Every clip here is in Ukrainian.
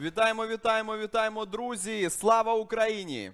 Вітаємо, вітаємо, вітаємо, друзі! Слава Україні!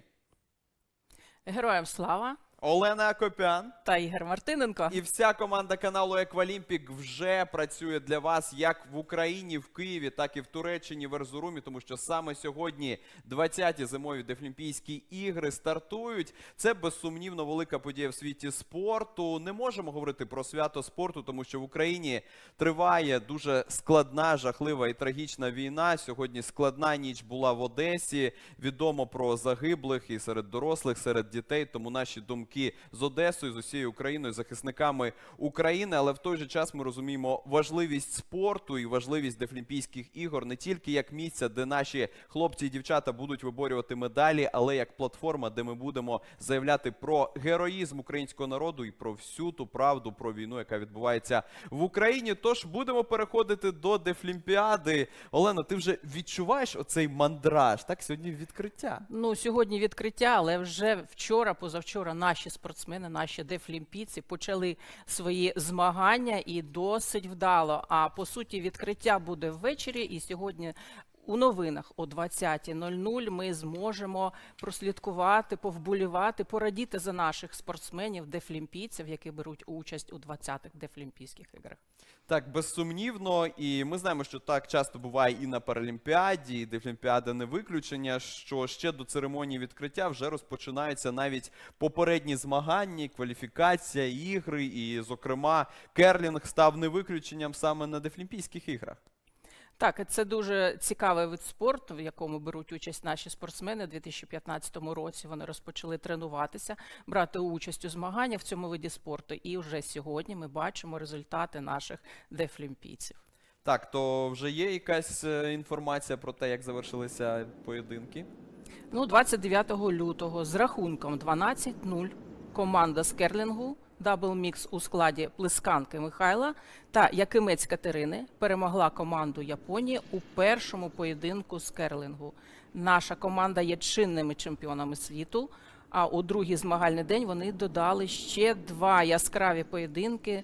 Героям слава Олена Акопян та Ігор Мартиненко. і вся команда каналу Еквалімпік вже працює для вас як в Україні, в Києві, так і в Туреччині, в Ерзурумі, тому що саме сьогодні 20-ті зимові Дефлімпійські ігри стартують. Це безсумнівно велика подія в світі спорту. Не можемо говорити про свято спорту, тому що в Україні триває дуже складна, жахлива і трагічна війна. Сьогодні складна ніч була в Одесі. Відомо про загиблих і серед дорослих, серед дітей. Тому наші думки з Одесою, з усією Україною, захисниками України. Але в той же час ми розуміємо важливість спорту і важливість Дефлімпійських ігор не тільки як місця, де наші хлопці і дівчата будуть виборювати медалі, але як платформа, де ми будемо заявляти про героїзм українського народу і про всю ту правду про війну, яка відбувається в Україні. Тож будемо переходити до Дефлімпіади. Олена, ти вже відчуваєш оцей мандраж? Так, сьогодні відкриття. Ну сьогодні відкриття, але вже вчора, позавчора, наші спортсмени, наші дефлімпійці почали свої змагання і досить вдало. А по суті, відкриття буде ввечері, і сьогодні. У новинах о 20.00 ми зможемо прослідкувати, повболівати, порадіти за наших спортсменів, дефлімпійців, які беруть участь у 20-х дефлімпійських іграх. Так, безсумнівно, і ми знаємо, що так часто буває і на Паралімпіаді, і Дефлімпіада не виключення. Що ще до церемонії відкриття вже розпочинаються навіть попередні змагання, кваліфікація, ігри, і, зокрема, керлінг став не виключенням саме на Дефлімпійських іграх. Так, це дуже цікавий вид спорту, в якому беруть участь наші спортсмени. У 2015 році вони розпочали тренуватися, брати участь у змаганнях в цьому виді спорту. І вже сьогодні ми бачимо результати наших дефлімпійців. Так, то вже є якась е, інформація про те, як завершилися поєдинки. Ну, 29 лютого з рахунком 12-0 команда з керлінгу Дабл Мікс у складі Плесканки Михайла та Якимець Катерини перемогла команду Японії у першому поєдинку з керлінгу. Наша команда є чинними чемпіонами світу. А у другий змагальний день вони додали ще два яскраві поєдинки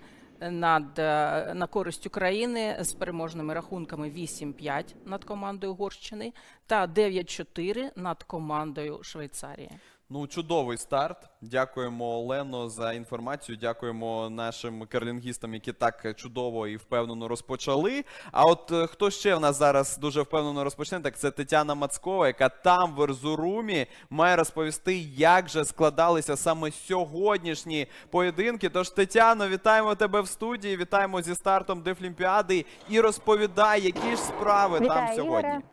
над е, на користь України з переможними рахунками 8-5 над командою Угорщини та 9-4 над командою Швейцарії. Ну, чудовий старт. Дякуємо Олено за інформацію. Дякуємо нашим керлінгістам, які так чудово і впевнено розпочали. А от е, хто ще в нас зараз дуже впевнено розпочне, так це Тетяна Мацкова, яка там в Ерзурумі має розповісти, як же складалися саме сьогоднішні поєдинки. Тож, Тетяно, вітаємо тебе в студії. Вітаємо зі стартом Дефлімпіади і розповідай, які ж справи там сьогодні. Ігоре.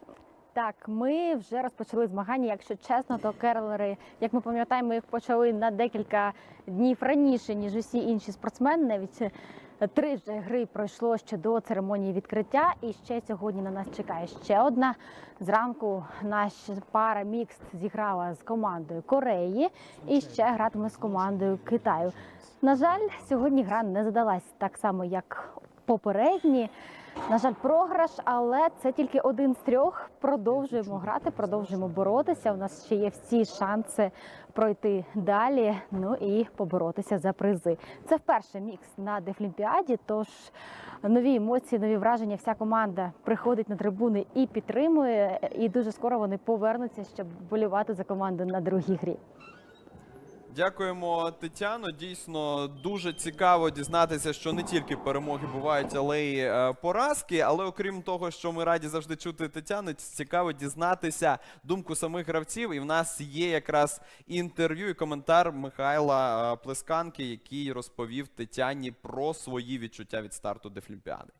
Так, ми вже розпочали змагання. Якщо чесно, то керлери, як ми пам'ятаємо, їх почали на декілька днів раніше, ніж усі інші спортсмени. Навіть е, три вже гри пройшло ще до церемонії відкриття. І ще сьогодні на нас чекає ще одна. Зранку наша пара мікст зіграла з командою Кореї і ще гратиме з командою Китаю. На жаль, сьогодні гра не задалась так само, як попередні. На жаль, програш, але це тільки один з трьох. Продовжуємо грати, продовжуємо боротися. У нас ще є всі шанси пройти далі. Ну і поборотися за призи. Це вперше мікс на Дефлімпіаді. Тож нові емоції, нові враження. Вся команда приходить на трибуни і підтримує. І дуже скоро вони повернуться, щоб болювати за команду на другій грі. Дякуємо, Тетяно. Дійсно дуже цікаво дізнатися, що не тільки перемоги бувають, але й е, поразки. Але окрім того, що ми раді завжди чути Тетяну, цікаво дізнатися думку самих гравців. І в нас є якраз інтерв'ю і коментар Михайла е, Плесканки, який розповів Тетяні про свої відчуття від старту Дефлімпіади.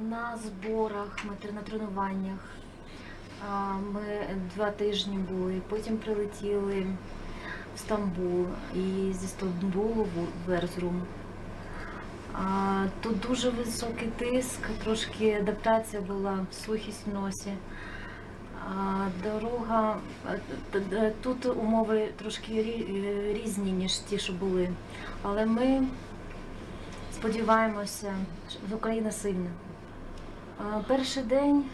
На зборах, ми на тренуваннях. Ми два тижні були, потім прилетіли в Стамбул і зі Стамбулу в Верзрум. Тут дуже високий тиск, трошки адаптація була, сухість в носі. Дорога тут умови трошки е, різні, ніж ті, що були. Але ми сподіваємося, що Україна сильна. Перший день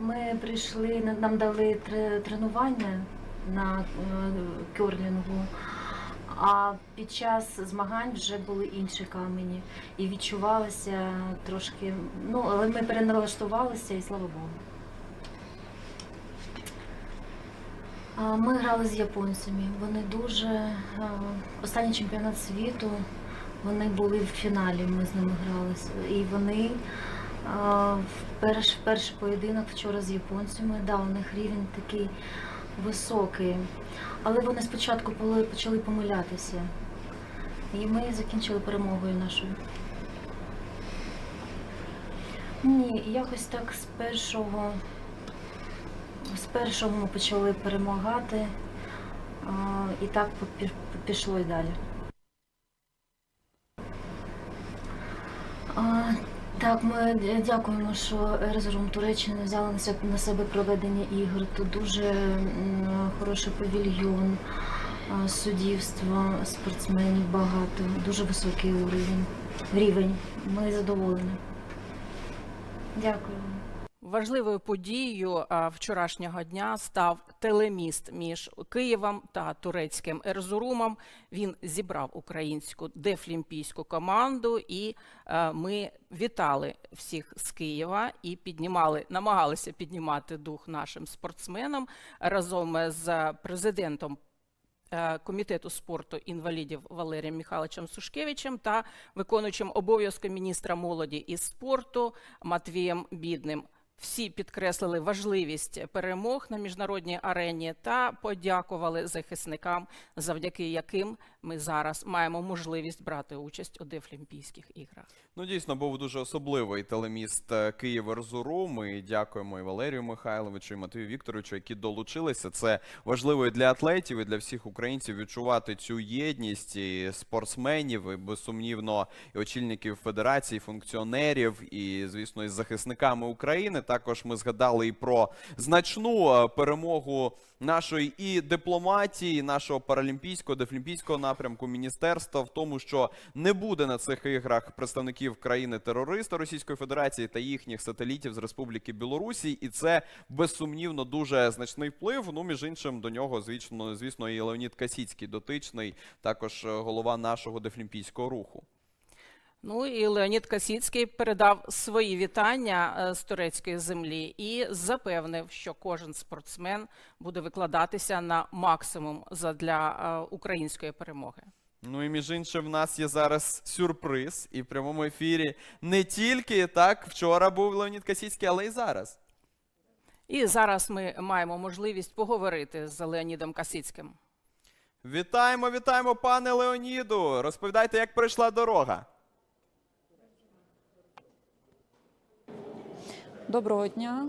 ми прийшли, нам дали тренування на е, керлінгу. А під час змагань вже були інші камені. І відчувалося трошки. Ну, але ми переналаштувалися і слава Богу. Ми грали з японцями. Вони дуже. Останній чемпіонат світу. Вони були в фіналі, ми з ними гралися. І вони а, в перш, перший поєдинок вчора з японцями, да, у них рівень такий високий. Але вони спочатку почали помилятися. І ми закінчили перемогою нашою. Ні, якось так з першого. З першого ми почали перемагати, і так пішло і далі. А, Так, ми дякуємо, що Ерзурум Туреччини взяли на себе, проведення ігор. Тут дуже хороший павільйон, суддівство, спортсменів багато, дуже високий рівень. Ми задоволені. Дякую. Важливою подією вчорашнього дня став телеміст між Києвом та турецьким Ерзурумом. Він зібрав українську дефлімпійську команду, і ми вітали всіх з Києва і піднімали, намагалися піднімати дух нашим спортсменам разом з президентом. Комітету спорту інвалідів Валерієм Михайловичем Сушкевичем та виконуючим обов'язки міністра молоді і спорту Матвієм Бідним. Всі підкреслили важливість перемог на міжнародній арені та подякували захисникам, завдяки яким ми зараз маємо можливість брати участь у Дефлімпійських іграх. Ну, дійсно, був дуже особливий телеміст е, Київ Ерзуру. Ми дякуємо і Валерію Михайловичу, і Матвію Вікторовичу, які долучилися. Це важливо і для атлетів, і для всіх українців відчувати цю єдність і спортсменів, і безсумнівно, і очільників федерації, і функціонерів, і, звісно, із захисниками України. Також ми згадали і про значну е, перемогу нашої і дипломатії, нашого паралімпійського, дефлімпійського напрямку міністерства в тому, що не буде на цих іграх представників країни-терориста Російської Федерації та їхніх сателітів з Республіки Білорусі, і це безсумнівно дуже значний вплив. Ну, між іншим, до нього, звісно, звісно, і Леонід Касіцький дотичний, також е, голова нашого дефлімпійського руху. Ну і Леонід Касіцький передав свої вітання е, з турецької землі і запевнив, що кожен спортсмен буде викладатися на максимум задля е, української перемоги. Ну і між іншим, в нас є зараз сюрприз, і в прямому ефірі не тільки так вчора був Леонід Касіцький, але й зараз. І зараз ми маємо можливість поговорити з Леонідом Касіцьким. Вітаємо, вітаємо, пане Леоніду! Розповідайте, як пройшла дорога. Доброго дня.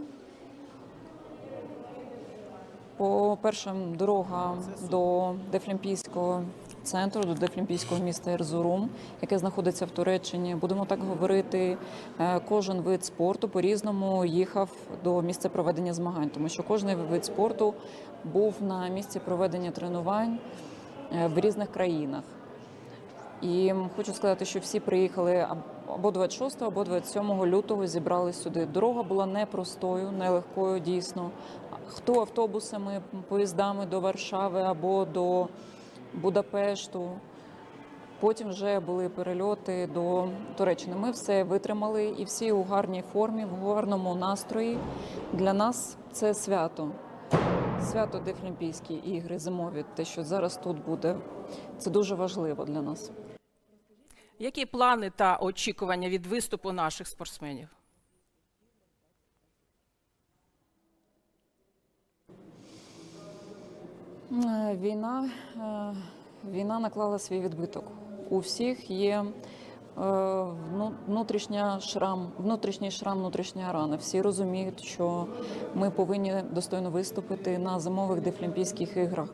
По-перше, дорога до Дефлімпійського центру, до Дефлімпійського міста Ерзурум, яке знаходиться в Туреччині. Будемо так говорити, е, кожен вид спорту по-різному їхав до місця проведення змагань, тому що кожен вид спорту був на місці проведення тренувань е, в різних країнах. І хочу сказати, що всі приїхали або 26, або 27 лютого зібрались сюди. Дорога була непростою, нелегкою дійсно. Хто автобусами, поїздами до Варшави або до Будапешту. Потім вже були перельоти до Туреччини. Ми все витримали і всі у гарній формі, в гарному настрої. Для нас це свято. Свято Дефлімпійські ігри зимові, те, що зараз тут буде, це дуже важливо для нас. Які плани та очікування від виступу наших спортсменів? Е, Війна, е, війна наклала свій відбиток. У всіх є е, внутрішня шрам, внутрішній шрам, внутрішня рана. Всі розуміють, що ми повинні достойно виступити на зимових дефлімпійських іграх,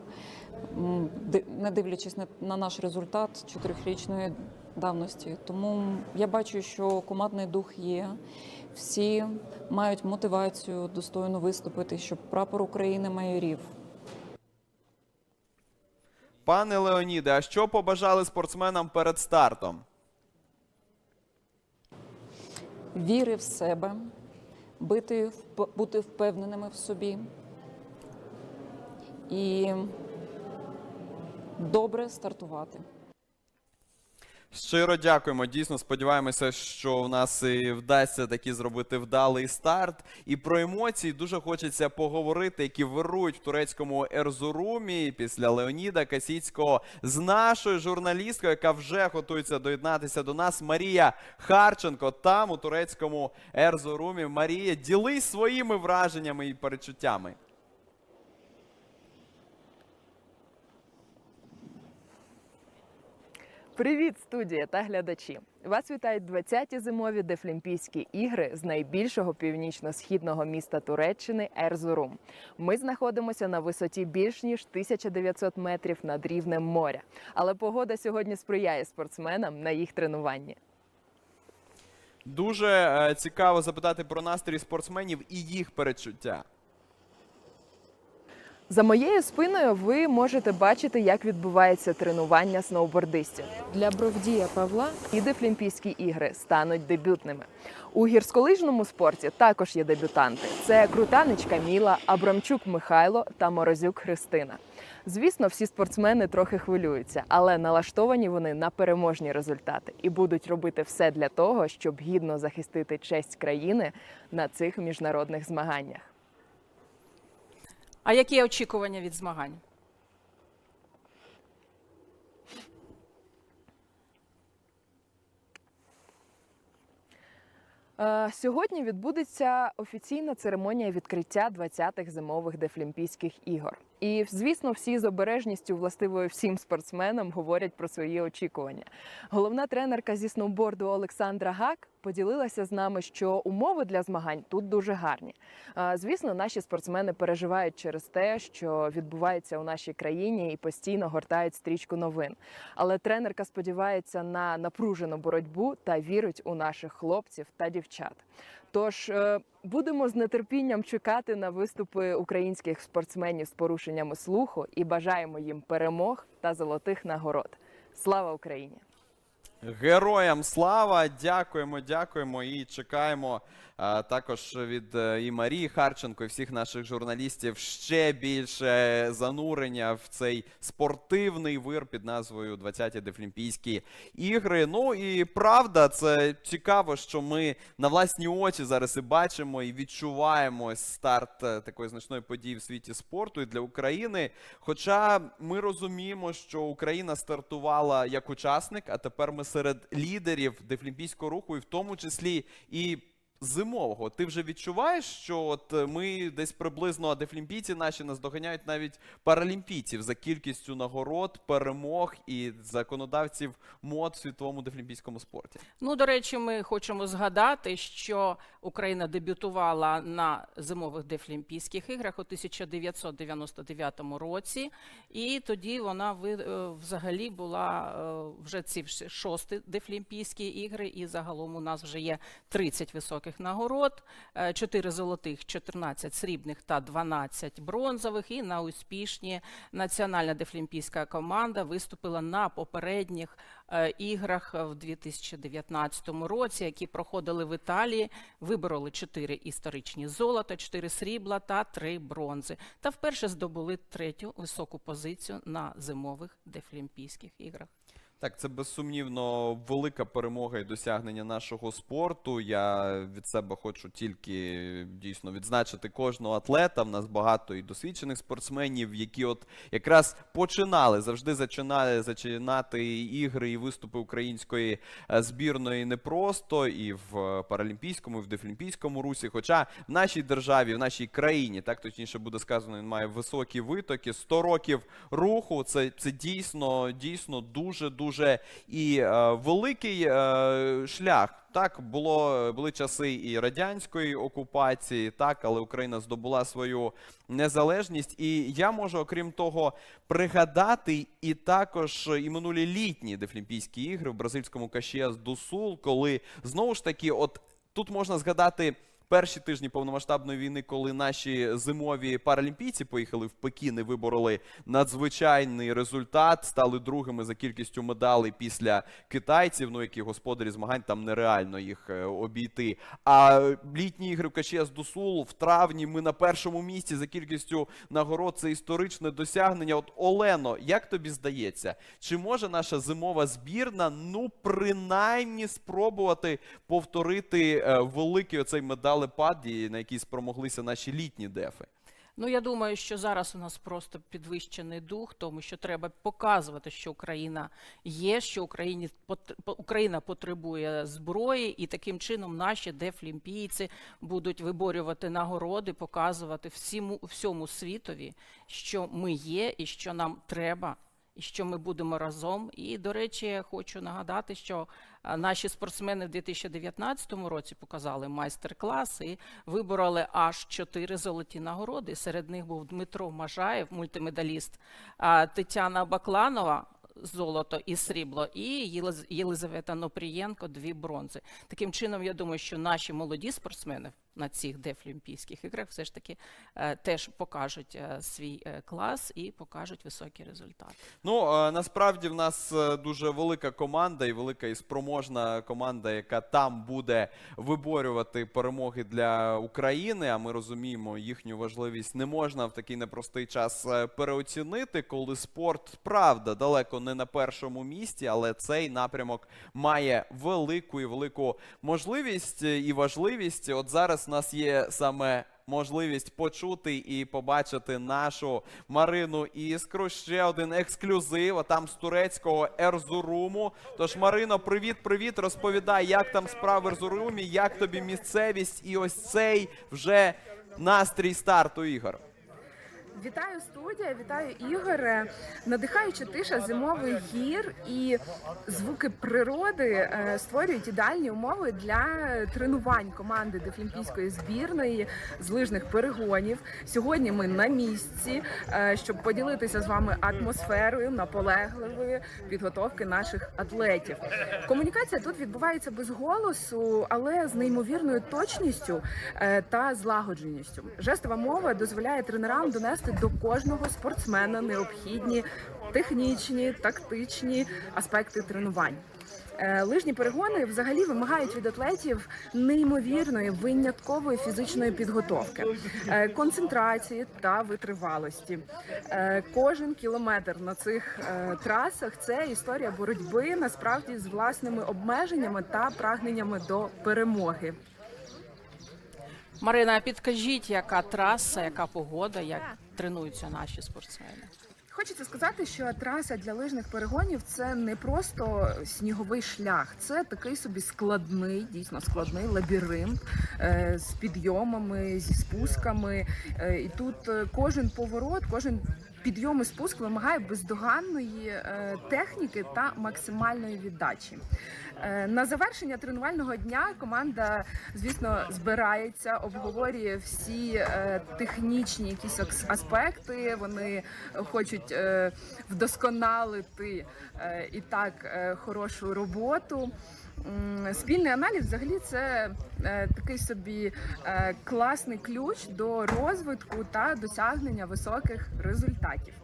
не дивлячись на- на наш результат чотирьохрічної давності. Тому я бачу, що командний дух є. Всі мають мотивацію достойно виступити, щоб прапор України майорів. Пане Леоніде, а що побажали спортсменам перед стартом? віри в себе, бити, бути впевненими в собі і добре стартувати. Щиро дякуємо. Дійсно сподіваємося, що у нас і вдасться таки зробити вдалий старт. І про емоції дуже хочеться поговорити, які вирують в турецькому Ерзурумі після Леоніда Касіцького з нашою журналісткою, яка вже готується доєднатися до нас. Марія Харченко там у турецькому Ерзурумі. Марія, ділись своїми враженнями і перечуттями. Привіт, студія та глядачі! Вас вітають 20-ті зимові Дефлімпійські ігри з найбільшого північно-східного міста Туреччини Ерзурум. Ми знаходимося на висоті більш ніж 1900 метрів над рівнем моря. Але погода сьогодні сприяє спортсменам на їх тренуванні. Дуже е, цікаво запитати про настрій спортсменів і їх перечуття. За моєю спиною ви можете бачити, як відбувається тренування сноубордистів. Для Бровдія Павла і Дефлімпійські ігри стануть дебютними. У гірськолижному спорті також є дебютанти: це Крутанич Каміла, Абрамчук Михайло та Морозюк Христина. Звісно, всі спортсмени трохи хвилюються, але налаштовані вони на переможні результати і будуть робити все для того, щоб гідно захистити честь країни на цих міжнародних змаганнях. А які очікування від змагань? Е, Сьогодні відбудеться офіційна церемонія відкриття 20-х зимових дефлімпійських ігор. І, звісно, всі з обережністю, властивою всім спортсменам, говорять про свої очікування. Головна тренерка зі сноуборду Олександра Гак поділилася з нами, що умови для змагань тут дуже гарні. Звісно, наші спортсмени переживають через те, що відбувається у нашій країні, і постійно гортають стрічку новин. Але тренерка сподівається на напружену боротьбу та вірить у наших хлопців та дівчат. Тож е, будемо з нетерпінням чекати на виступи українських спортсменів з порушеннями слуху і бажаємо їм перемог та золотих нагород. Слава Україні! Героям слава! Дякуємо, дякуємо і чекаємо також від е, і Марії Харченко, і всіх наших журналістів ще більше занурення в цей спортивний вир під назвою 20-ті Дефлімпійські ігри. Ну і правда, це цікаво, що ми на власні очі зараз і бачимо і відчуваємо старт е, такої значної події в світі спорту і для України. Хоча ми розуміємо, що Україна стартувала як учасник, а тепер ми серед лідерів дефлімпійського руху, і в тому числі і зимового. Ти вже відчуваєш, що от е, ми десь приблизно дефлімпійці наші наздоганяють навіть паралімпійців за кількістю нагород, перемог і законодавців мод в світовому дефлімпійському спорті. Ну, до речі, ми хочемо згадати, що Україна дебютувала на зимових дефлімпійських іграх у 1999 році, і тоді вона е, взагалі була е, вже ці шості дефлімпійські ігри, і загалом у нас вже є 30 високих нагород, 4 золотих, 14 срібних та 12 бронзових. І на успішні національна дефлімпійська команда виступила на попередніх е, іграх в 2019 році, які проходили в Італії. Вибороли 4 історичні золота, 4 срібла та 3 бронзи. Та вперше здобули третю високу позицію на зимових дефлімпійських іграх. Так, це безсумнівно велика перемога і досягнення нашого спорту. Я від себе хочу тільки дійсно відзначити кожного атлета. В нас багато і досвідчених спортсменів, які от якраз починали завжди зачинали зачинати ігри і виступи української е, збірної непросто і в паралімпійському, і в дефлімпійському русі. Хоча в нашій державі, в нашій країні, так точніше буде сказано, він має високі витоки. 100 років руху. Це, це дійсно, дійсно дуже дуже і е, великий е, шлях. Так, було були часи і радянської окупації, так, але Україна здобула свою незалежність. І я можу, окрім того, пригадати і також і минулі літні Дефлімпійські ігри в бразильському Кашіас до Сул, коли знову ж таки, от тут можна згадати перші тижні повномасштабної війни, коли наші зимові паралімпійці поїхали в Пекін і вибороли надзвичайний результат, стали другими за кількістю медалей після китайців, ну які господарі змагань там нереально їх е, обійти. А літні ігри в КЧС Дусул в травні ми на першому місці за кількістю нагород. Це історичне досягнення. От Олено, як тобі здається, чи може наша зимова збірна ну принаймні спробувати повторити е, великий оцей медалепад, і на який спромоглися наші літні дефи? Ну, я думаю, що зараз у нас просто підвищений дух, тому що треба показувати, що Україна є, що Україні Україна потребує зброї, і таким чином наші дефлімпійці будуть виборювати нагороди, показувати всьому всьому світові, що ми є і що нам треба. І що ми будемо разом. І, до речі, я хочу нагадати, що наші спортсмени в 2019 році показали майстер-клас і вибороли аж чотири золоті нагороди. Серед них був Дмитро Мажаєв, мультимедаліст, Тетяна Бакланова. Золото і срібло, і Єлиз- Єлизавета Нопрієнко дві бронзи. Таким чином, я думаю, що наші молоді спортсмени на цих дефлімпійських іграх все ж таки е, теж покажуть е, свій е, клас і покажуть високі результати. Ну насправді в нас дуже велика команда і велика і спроможна команда, яка там буде виборювати перемоги для України. А ми розуміємо, їхню важливість не можна в такий непростий час переоцінити, коли спорт правда далеко не на першому місці, але цей напрямок має велику і велику можливість і важливість. От зараз у нас є саме можливість почути і побачити нашу Марину Іскру. Ще один ексклюзив, а там з турецького Ерзуруму. Тож, Марино, привіт, привіт. Розповідай, як там справи в Ерзурумі, як тобі місцевість і ось цей вже настрій старту ігор. Вітаю студія, вітаю Ігоре. Надихаюча тиша зимових гір і звуки природи е, створюють ідеальні умови для тренувань команди дефлімпійської збірної з лижних перегонів. Сьогодні ми на місці, е, щоб поділитися з вами атмосферою наполегливої підготовки наших атлетів. Комунікація тут відбувається без голосу, але з неймовірною точністю е, та злагодженістю. Жестова мова дозволяє тренерам донести до кожного спортсмена необхідні технічні, тактичні аспекти тренувань. Е, Лижні перегони взагалі вимагають від атлетів неймовірної виняткової фізичної підготовки, е, концентрації та витривалості. Е, Кожен кілометр на цих трасах це історія боротьби насправді з власними обмеженнями та прагненнями до перемоги. Марина, підкажіть, яка траса, яка погода, як тренуються наші спортсмени? Хочеться сказати, що траса для лижних перегонів це не просто сніговий шлях, це такий собі складний, дійсно складний лабіринт е, з підйомами, зі спусками. Е, і тут е, кожен поворот, кожен підйом і спуск вимагає бездоганної е, техніки та максимальної віддачі. Е, На завершення тренувального дня команда, звісно, збирається, обговорює всі е, технічні якісь аспекти. Вони хочуть вдосконалити і так хорошу роботу. Спільний аналіз взагалі це е, такий собі е, класний ключ до розвитку та досягнення високих результатів.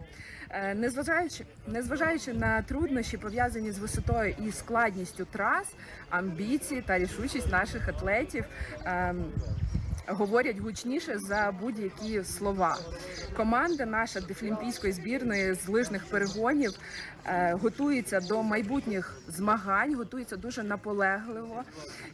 Е, Незважаючи, незважаючи на труднощі, пов'язані з висотою і складністю трас, амбіції та рішучість наших атлетів. Говорять гучніше за будь-які слова. Команда наша дефлімпійської збірної з лижних перегонів е, готується до майбутніх змагань, готується дуже наполегливо.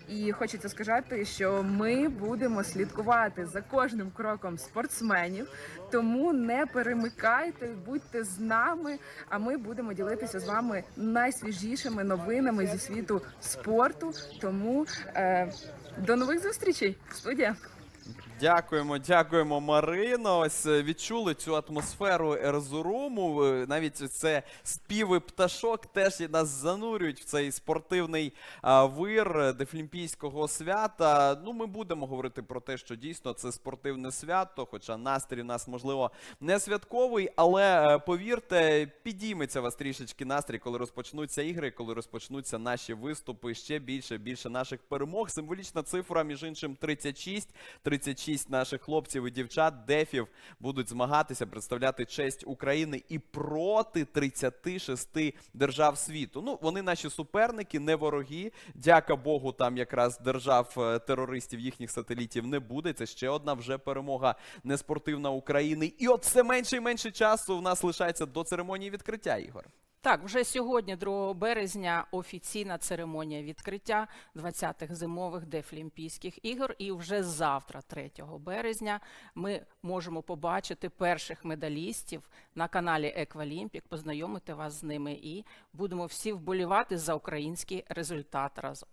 І хочеться сказати, що ми будемо слідкувати за кожним кроком спортсменів. Тому не перемикайте, будьте з нами. А ми будемо ділитися з вами найсвіжішими новинами зі світу спорту. Тому е, до нових зустрічей, студія. Дякуємо, дякуємо, Марино. Ось е, відчули цю атмосферу Ерзуруму. Е, Навіть це співи пташок теж і нас занурюють в цей спортивний вир дефлімпійського свята. Ну, ми будемо говорити про те, що дійсно це спортивне свято, хоча настрій у нас можливо не святковий, але е, повірте, підійметься вас трішечки настрій, коли розпочнуться ігри, коли розпочнуться наші виступи. Ще більше, більше наших перемог. Символічна цифра, між іншим, 36. 36 наших хлопців і дівчат дефів будуть змагатися, представляти честь України і проти 36 держав світу. Ну, вони наші суперники, не вороги. Дяка Богу, там якраз держав е, терористів їхніх сателітів не буде. Це ще одна вже перемога неспортивна України. І от все менше і менше часу в нас лишається до церемонії відкриття ігор. Так, вже сьогодні, 2 березня, офіційна церемонія відкриття 20-х зимових Дефлімпійських ігор. І вже завтра, 3 березня, ми можемо побачити перших медалістів на каналі Еквалімпік, познайомити вас з ними і будемо всі вболівати за український результат разом.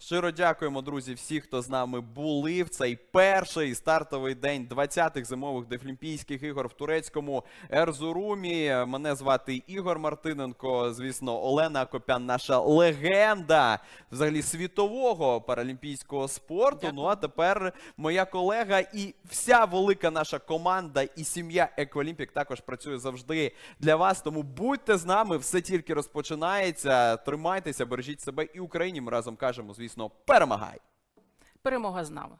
Щиро дякуємо, друзі, всі, хто з нами були в цей перший стартовий день 20-х зимових Дефлімпійських ігор в турецькому Ерзурумі. Мене звати Ігор Мартиненко. Звісно, Олена Акопян, наша легенда взагалі світового паралімпійського спорту. Дякую. Ну а тепер моя колега і вся велика наша команда і сім'я Еколімпік також працює завжди для вас. Тому будьте з нами, все тільки розпочинається. Тримайтеся, бережіть себе і Україні. Ми разом кажемо, звісно, перемагай! Перемога з нами.